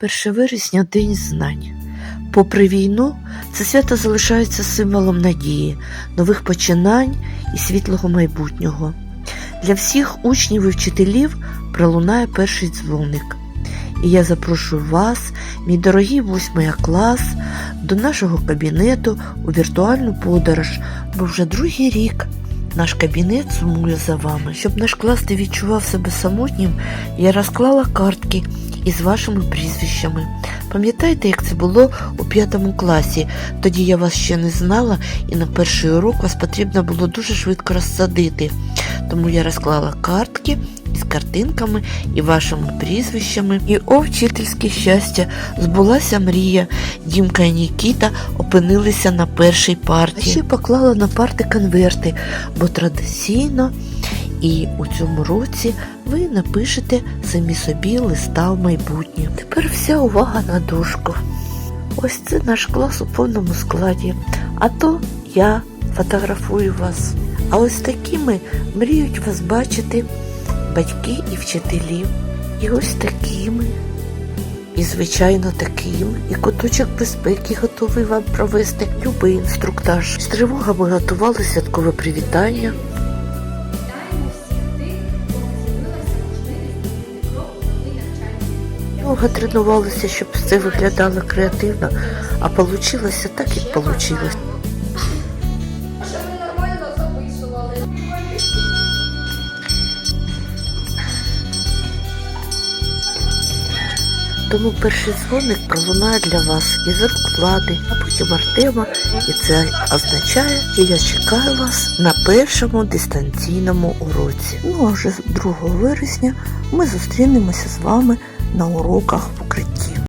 1 вересня День знань. Попри війну, це свято залишається символом надії, нових починань і світлого майбутнього. Для всіх учнів і вчителів пролунає перший дзвоник. І я запрошую вас, мій дорогий восьмий клас, до нашого кабінету у віртуальну подорож, бо вже другий рік наш кабінет сумує за вами. Щоб наш клас не відчував себе самотнім, я розклала картки із вашими прізвищами. Пам'ятаєте, як це було у п'ятому класі? Тоді я вас ще не знала, і на перший урок вас потрібно було дуже швидко розсадити. Тому я розклала картки із картинками і вашими прізвищами. І о, вчительське щастя, збулася мрія. Дімка і Нікіта опинилися на першій парті. А ще поклала на парти конверти, бо традиційно і у цьому році ви напишете самі собі листа в майбутнє. Тепер вся увага на дошку. Ось це наш клас у повному складі. А то я фотографую вас. А ось такими мріють вас бачити батьки і вчителі. І ось такими. І, звичайно, таким, і куточок безпеки готовий вам провести любий інструктаж. З тривогами готували святкове привітання. Довго тренувалися, щоб все виглядало креативно, а вийшло так, як вийшло. Тому перший дзвоник пролунає для вас із рук влади, а потім Артема, і це означає, що я чекаю вас на першому дистанційному уроці. Ну а вже 2 вересня ми зустрінемося з вами на уроках в укритті.